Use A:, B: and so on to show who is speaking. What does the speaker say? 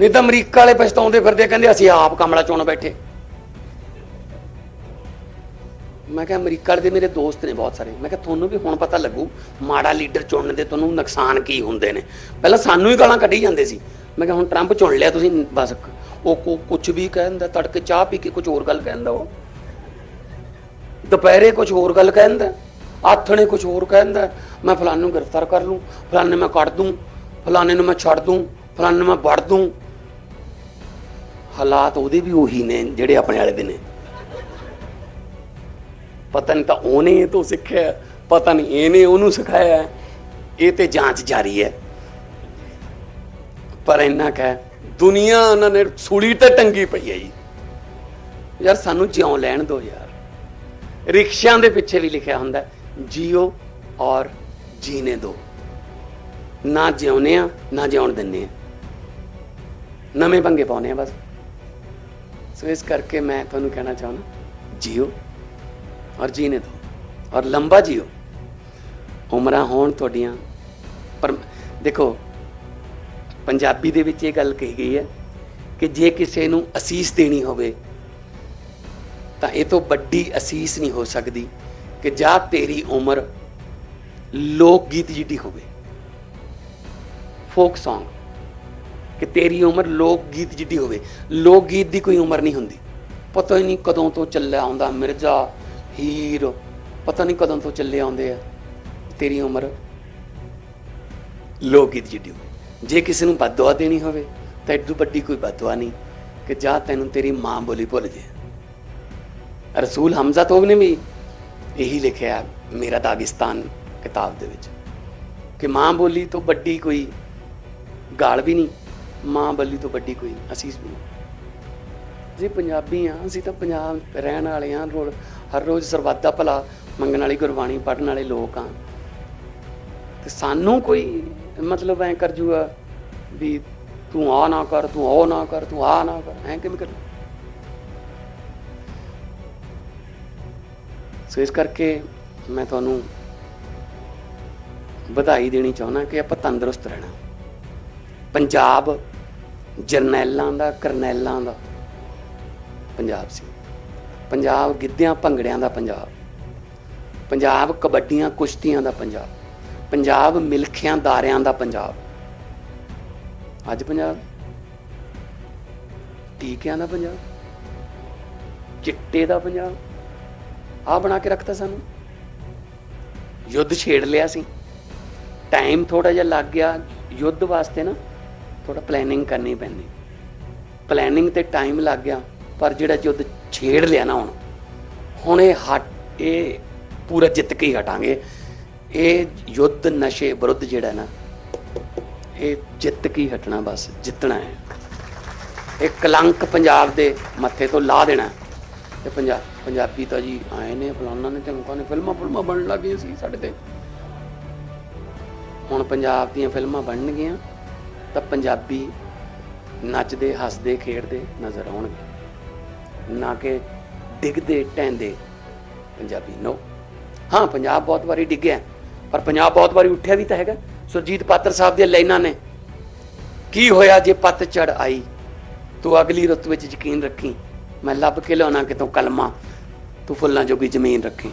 A: ਨਹੀਂ ਤਾਂ ਅਮਰੀਕਾ ਵਾਲੇ ਪਛਤਾਉਂਦੇ ਫਿਰਦੇ ਕਹਿੰਦੇ ਅਸੀਂ ਆਪ ਕਮਲਾ ਚੁਣ ਬੈਠੇ। ਮੈਂ ਕਿਹਾ ਅਮਰੀਕਾ ਵਾਲੇ ਦੇ ਮੇਰੇ ਦੋਸਤ ਨੇ ਬਹੁਤ ਸਾਰੇ। ਮੈਂ ਕਿਹਾ ਤੁਹਾਨੂੰ ਵੀ ਹੁਣ ਪਤਾ ਲੱਗੂ, ਮਾੜਾ ਲੀਡਰ ਚੁਣਨ ਦੇ ਤੁਹਾਨੂੰ ਨੁਕਸਾਨ ਕੀ ਹੁੰਦੇ ਨੇ। ਪਹਿਲਾਂ ਸਾਨੂੰ ਹੀ ਗਾਲਾਂ ਕੱਢੀ ਜਾਂਦੇ ਸੀ। ਮੈਂ ਕਿਹਾ ਹੁਣ ਟਰੰਪ ਚੁਣ ਲਿਆ ਤੁਸੀਂ, ਬਸ। ਉਹ ਕੋ ਕੁਝ ਵੀ ਕਹਿੰਦਾ, ਤੜਕੇ ਚਾਹ ਪੀ ਕੇ ਕੁਝ ਹੋਰ ਗੱਲ ਕਹਿੰਦਾ ਉਹ। ਦੁਪਹਿਰੇ ਕੁਝ ਹੋਰ ਗੱਲ ਕਹਿੰਦਾ ਆਥਣੇ ਕੁਝ ਹੋਰ ਕਹਿੰਦਾ, ਮੈਂ ਫਲਾਣੇ ਨੂੰ ਗ੍ਰਿਫਤਾਰ ਕਰ ਲੂੰ, ਫਲਾਣੇ ਮੈਂ ਕੱਢ ਦੂੰ, ਫਲਾਣੇ ਨੂੰ ਮੈਂ ਛੱਡ ਦੂੰ, ਫਲਾਣੇ ਨੂੰ ਮੈਂ ਵੜ ਦੂੰ। ਹਾਲਾਤ ਉਹਦੇ ਵੀ ਉਹੀ ਨੇ ਜਿਹੜੇ ਆਪਣੇ ਵਾਲੇ ਦੇ ਨੇ। ਪਤਾ ਨਹੀਂ ਤਾਂ ਉਹਨੇ ਇਹ ਤੋਂ ਸਿੱਖਿਆ, ਪਤਾ ਨਹੀਂ ਇਹਨੇ ਉਹਨੂੰ ਸਿਖਾਇਆ। ਇਹ ਤੇ ਜਾਂਚ ਜਾਰੀ ਹੈ। ਪਰ ਇੰਨਾ ਕਹਿ ਦੁਨੀਆ ਉਹਨਾਂ ਨੇ ਸੂਲੀ ਤੇ ਟੰਗੀ ਪਈ ਹੈ ਜੀ। ਯਾਰ ਸਾਨੂੰ ਜਿਉਂ ਲੈਣ ਦਿਓ ਯਾਰ। ਰਿਕਸ਼ਿਆਂ ਦੇ ਪਿੱਛੇ ਵੀ ਲਿਖਿਆ ਹੁੰਦਾ, ਜੀਓ ਔਰ ਜੀਨੇ ਦਿਓ ਨਾ ਜਿਉਨੇ ਆ, ਨਾ ਜਿਉਣ ਦਿੰਨੇ ਆ। ਨਵੇਂ ਪੰਗੇ ਪਾਉਨੇ ਆ ਬਸ। ਸੋ ਇਸ ਕਰਕੇ ਮੈਂ ਤੁਹਾਨੂੰ ਕਹਿਣਾ ਚਾਹੁੰਦਾ, ਜੀਓ ਔਰ ਜੀਨੇ ਦਿਓ ਔਰ ਲੰਬਾ ਜੀਓ। ਉਮਰਾਂ ਹੋਣ ਤੁਹਾਡੀਆਂ ਪਰ ਦੇਖੋ, ਪੰਜਾਬੀ ਦੇ ਵਿੱਚ ਇਹ ਗੱਲ ਕਹੀ ਗਈ ਹੈ ਕਿ ਜੇ ਕਿਸੇ ਨੂੰ ਅਸੀਸ ਦੇਣੀ ਹੋਵੇ, ਤਾਂ ਇਹ ਤੋਂ ਵੱਡੀ ਅਸੀਸ ਨਹੀਂ ਹੋ ਸਕਦੀ ਕਿ ਜਾਂ ਤੇਰੀ ਉਮਰ ਲੋਕ ਗੀਤ ਜਿੱਡੀ ਹੋਵੇ। ਫੋਕ Song ਕਿ ਤੇਰੀ ਉਮਰ ਲੋਕ ਗੀਤ ਜਿੱਡੀ ਹੋਵੇ। ਲੋਕ ਗੀਤ ਦੀ ਕੋਈ ਉਮਰ ਨਹੀਂ ਹੁੰਦੀ। ਪਤਾ ਹੀ ਨਹੀਂ ਕਦੋਂ ਤੋਂ ਚੱਲਿਆ ਆਉਂਦਾ ਮਿਰਜ਼ਾ, ਹੀਰ। ਪਤਾ ਨਹੀਂ ਕਦੋਂ ਤੋਂ ਚੱਲੇ ਆਉਂਦੇ ਆ। ਤੇਰੀ ਉਮਰ ਲੋਕ ਗੀਤ ਜਿੱਡੀ ਹੋਵੇ। ਜੇ ਕਿਸੇ ਨੂੰ ਬਦਦੁਆ ਦੇਣੀ ਹੋਵੇ, ਤਾਂ ਏਡੂ ਵੱਡੀ ਕੋਈ ਬਦਦੁਆ ਨਹੀਂ ਕਿ ਜਾ ਤੈਨੂੰ ਤੇਰੀ ਮਾਂ ਬੋਲੀ ਭੁੱਲ ਜੇ। ਰਸੂਲ ਹਮਜ਼ਾ ਤੋਬ ਨੇ ਵੀ ਇਹੀ ਲਿਖਿਆ ਮੇਰਾ ਦਾਗਿਸਤਾਨ ਕਿਤਾਬ ਦੇ ਵਿੱਚ। ਕਿ ਮਾਂ ਬੋਲੀ ਤੋਂ ਵੱਡੀ ਕੋਈ ਗਾਲ ਵੀ ਨਹੀਂ। ਮਾਂ ਬੱਲੀ ਤੋਂ ਵੱਡੀ ਕੋਈ ਅਸੀਸ ਵੀ ਜੀ ਪੰਜਾਬੀ ਆ, ਅਸੀਂ ਤਾਂ ਪੰਜਾਬ ਰਹਿਣ ਵਾਲੇ ਆ ਰੋਜ਼ ਹਰ ਰੋਜ਼ ਸਰਬੱਤ ਦਾ ਭਲਾ ਮੰਗਣ ਵਾਲੀ, ਗੁਰਬਾਣੀ ਪੜ੍ਹਨ ਵਾਲੇ ਲੋਕ ਆ। ਤੇ ਸਾਨੂੰ ਕੋਈ ਮਤਲਬ ਐ ਕਰ ਜੂਗਾ ਵੀ ਤੂੰ ਆ ਨਾ ਕਰ, ਤੂੰ ਉਹ ਨਾ ਕਰ, ਤੂੰ ਆ ਨਾ ਕਰ, ਐ ਕਿਵੇਂ ਕਰ ਸੋ ਇਸ ਕਰਕੇ ਮੈਂ ਤੁਹਾਨੂੰ ਵਧਾਈ ਦੇਣੀ ਚਾਹੁੰਦਾ ਕਿ ਆਪਾਂ ਤੰਦਰੁਸਤ ਰਹਿਣਾ। ਪੰਜਾਬ ਜਰਨੈਲਾਂ ਦਾ, ਕਰਨੈਲਾਂ ਦਾ। ਪੰਜਾਬ ਸੀ। ਪੰਜਾਬ ਗਿੱਧਿਆਂ, ਭੰਗੜਿਆਂ ਦਾ ਪੰਜਾਬ। ਪੰਜਾਬ ਕਬੱਡੀਆਂ, ਕੁਸ਼ਤੀਆਂ ਦਾ ਪੰਜਾਬ। ਪੰਜਾਬ ਮਿਲਖਿਆਂ, ਦਾਰਿਆਂ ਦਾ ਪੰਜਾਬ। ਅੱਜ ਪੰਜਾਬ। ਟੀਕਿਆਂ ਦਾ ਪੰਜਾਬ। ਚਿੱਟੇ ਦਾ ਪੰਜਾਬ। ਆ ਬਣਾ ਕੇ ਰੱਖਤਾ ਸਾਨੂੰ। ਯੁੱਧ ਛੇੜ ਲਿਆ ਸੀ। ਟਾਈਮ ਥੋੜਾ ਜਿਹਾ ਲੱਗ ਗਿਆ। ਯੁੱਧ ਵਾਸਤੇ ਨਾ ਥੋੜਾ ਪਲੈਨਿੰਗ ਕਰਨੀ ਪੈਂਦੀ। ਪਲੈਨਿੰਗ ਤੇ ਟਾਈਮ ਲੱਗ ਗਿਆ, ਪਰ ਜਿਹੜਾ ਯੁੱਧ ਛੇੜ ਲਿਆ ਨਾ ਹੁਣ ਹੁਣ ਇਹ ਹਟ, ਇਹ ਪੂਰਾ ਜਿੱਤ ਕੇ ਹੀ ਹਟਾਂਗੇ। ਇਹ ਯੁੱਧ ਨਸ਼ੇ ਵਿਰੁੱਧ ਜਿਹੜਾ ਨਾ, ਇਹ ਜਿੱਤ ਕੇ ਹੀ ਹਟਣਾ ਬਸ, ਜਿੱਤਣਾ ਹੈ। ਇਹ ਕਲੰਕ ਪੰਜਾਬ ਦੇ ਮੱਥੇ ਤੋਂ ਲਾ ਦੇਣਾ। ਤੇ ਪੰਜਾਬ ਪੰਜਾਬੀ ਤਾਂ ਜੀ ਆਏ ਨੇ ਫਲਾਣਾ ਨੇ ਧਮਕਾਂ ਨੇ ਫਿਲਮਾਂ ਫਿਲਮਾਂ ਬਣਨ ਲੱਗੀਆਂ ਸੀ ਸਾਡੇ ਤੇ। ਹੁਣ ਪੰਜਾਬ ਦੀਆਂ ਫਿਲਮਾਂ ਬਣਨਗੀਆਂ। ਤਾਂ ਪੰਜਾਬੀ ਨੱਚਦੇ, ਹੱਸਦੇ, ਖੇਡਦੇ ਨਜ਼ਰ ਆਉਣਗੇ। ਨਾ ਕਿ ਡਿੱਗਦੇ ਟੈਂਦੇ ਪੰਜਾਬੀ। ਨੋ ਹਾਂ, ਪੰਜਾਬ ਬਹੁਤ ਵਾਰੀ ਡਿੱਗਿਆ ਪਰ ਪੰਜਾਬ ਬਹੁਤ ਵਾਰੀ ਉੱਠਿਆ ਵੀ ਤਾਂ ਹੈਗਾ। ਸੁਰਜੀਤ ਪਾਤਰ ਸਾਹਿਬ ਦੀਆਂ ਲਾਈਨਾਂ ਨੇ। ਕੀ ਹੋਇਆ ਜੇ ਪੱਤ ਚੜ ਆਈ? ਤੂੰ ਅਗਲੀ ਰੁੱਤ ਵਿੱਚ ਯਕੀਨ ਰੱਖੀ। ਮੈਂ ਲੱਭ ਕੇ ਲਿਆਉਣਾ ਕਿਤੋਂ ਕਲਮਾ। ਤੂੰ ਫੁੱਲਾਂ ਜੋਗੀ ਜ਼ਮੀਨ ਰੱਖੀ।